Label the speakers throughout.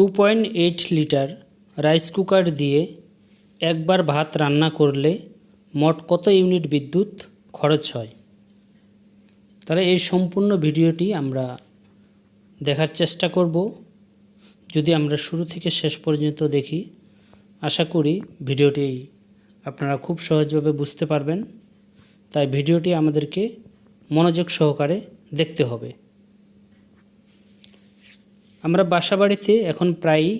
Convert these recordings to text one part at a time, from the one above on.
Speaker 1: Two point eight litre rice cooker দিয়ে একবার ভাত রান্না করলে মোট কত ইউনিট বিদ্যুৎ খরচ হয়? তাহলে এই সম্পূর্ণ ভিডিওটি আমরা দেখার চেষ্টা করব। যদি আমরা শুরু থেকে শেষ পর্যন্ত দেখি, আশা করি ভিডিওটি আপনারা খুব সহজভাবে বুঝতে পারবেন। তাই ভিডিওটি আমাদেরকে মনোযোগ সহকারে দেখতে হবে। আমরা বাসাবাড়িতে এখন প্রায়ই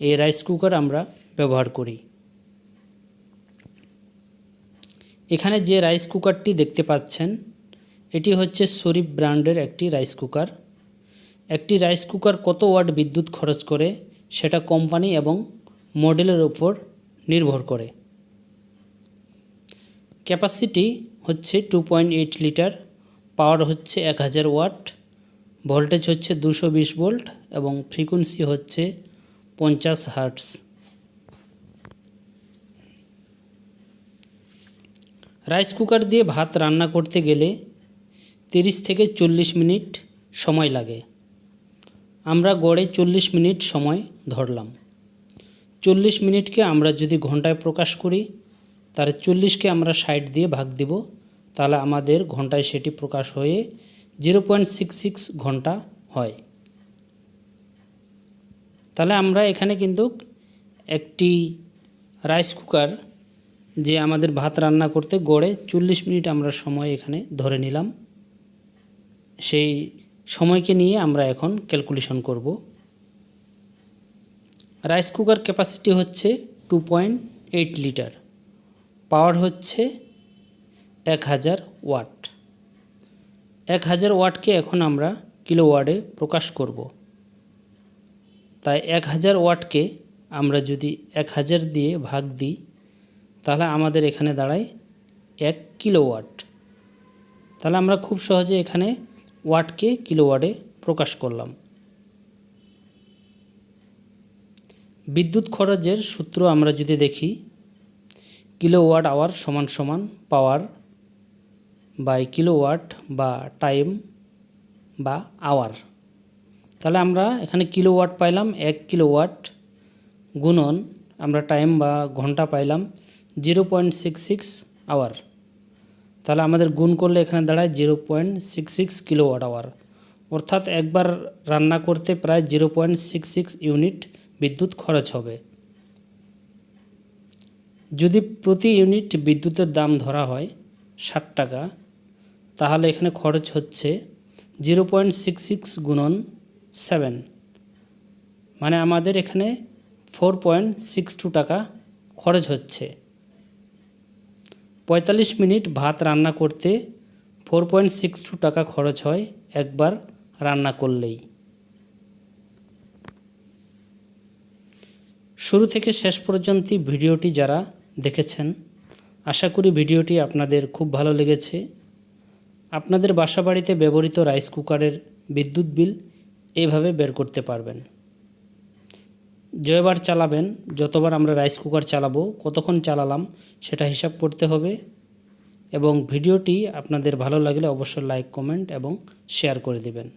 Speaker 1: এই রাইস কুকার আমরা ব্যবহার করি। এখানে যে রাইস কুকারটি দেখতে পাচ্ছেন, এটি হচ্ছে শরীফ ব্র্যান্ডের একটি রাইস কুকার একটি রাইস কুকার কত ওয়াট বিদ্যুৎ খরচ করে সেটা কোম্পানি এবং মডেলের ওপর নির্ভর করে। ক্যাপাসিটি হচ্ছে two point eight litre power হচ্ছে এক হাজার ওয়াট। ভোল্টেজ হচ্ছে দুশো বিশ ভোল্ট এবং ফ্রিকোয়েন্সি হচ্ছে পঞ্চাশ হার্টস রাইস কুকার দিয়ে ভাত রান্না করতে গেলে তিরিশ থেকে চল্লিশ মিনিট সময় লাগে। আমরা গড়ে চল্লিশ মিনিট সময় ধরলাম। চল্লিশ মিনিটকে আমরা যদি ঘন্টায় প্রকাশ করি তার চল্লিশকে আমরা ষাট দিয়ে ভাগ দিব, তাহলে আমাদের ঘন্টায় সেটি প্রকাশ হয়ে জিরো পয়েন্ট সিক্স সিক্স ঘণ্টা হয়। তাহলে আমরা এখানে কিন্তু একটি রাইস কুকার যে আমাদের ভাত রান্না করতে গড়ে চল্লিশ মিনিট আমরা সময় এখানে ধরে নিলাম। সেই সময়কে নিয়ে আমরা এখন ক্যালকুলেশন করব। রাইস কুকার ক্যাপাসিটি হচ্ছে two point eight litre power হচ্ছে এক হাজার ওয়াট এক হাজার ওয়াটকে এখন আমরা কিলো ওয়ার্ডে প্রকাশ করব। তাই এক হাজার ওয়াটকে আমরা যদি এক হাজার দিয়ে ভাগ দিই, তাহলে আমাদের এখানে দাঁড়ায় এক কিলো ওয়াট তাহলে আমরা খুব সহজে এখানে ওয়াটকে ওয়ার্ডে প্রকাশ করলাম। বিদ্যুৎ খরচের সূত্র আমরা যদি দেখি কিলো ওয়াট আওয়ার সমান সমান পাওয়ার বাই কিলো ওয়াট বা টাইম বা আওয়ার তাহলে আমরা এখানে কিলো ওয়াট পাইলাম, এক কিলো ওয়াট গুণন আমরা টাইম বা ঘণ্টা পাইলাম zero point six six hour তাহলে আমাদের গুণ করলে এখানে দাঁড়ায় zero point six six kilowatt hour অর্থাৎ একবার রান্না করতে প্রায় zero point six six unit বিদ্যুৎ খরচ হবে। যদি প্রতি ইউনিট বিদ্যুতের দাম ধরা হয় ষাট টাকা তাহলে এখানে খরচ হচ্ছে জিরো পয়েন্ট সিক্স সিক্স গুণন সেভেন। মানে আমাদের এখানে ফোর পয়েন্ট সিক্স টু টাকা খরচ হচ্ছে। পঁয়তাল্লিশ মিনিট ভাত রান্না করতে ফোর পয়েন্ট সিক্স টু টাকা খরচ হয় একবার রান্না করলেই। শুরু থেকে শেষ পর্যন্ত ভিডিওটি যারা দেখেছেন, আশা করি ভিডিওটি আপনাদের খুব ভালো লেগেছে। আপনাদের বাসাবাড়িতে ব্যবহৃত রাইস কুকারের বিদ্যুৎ বিল এইভাবে বের করতে পারবেন। জয়বার চালাবেন, যতবার আমরা রাইস কুকার চালাবো, কতক্ষণ চালালাম সেটা হিসাব করতে হবে এবং ভিডিওটি আপনাদের ভালো লাগলে অবশ্যই লাইক, কমেন্ট এবং শেয়ার করে দিবেন।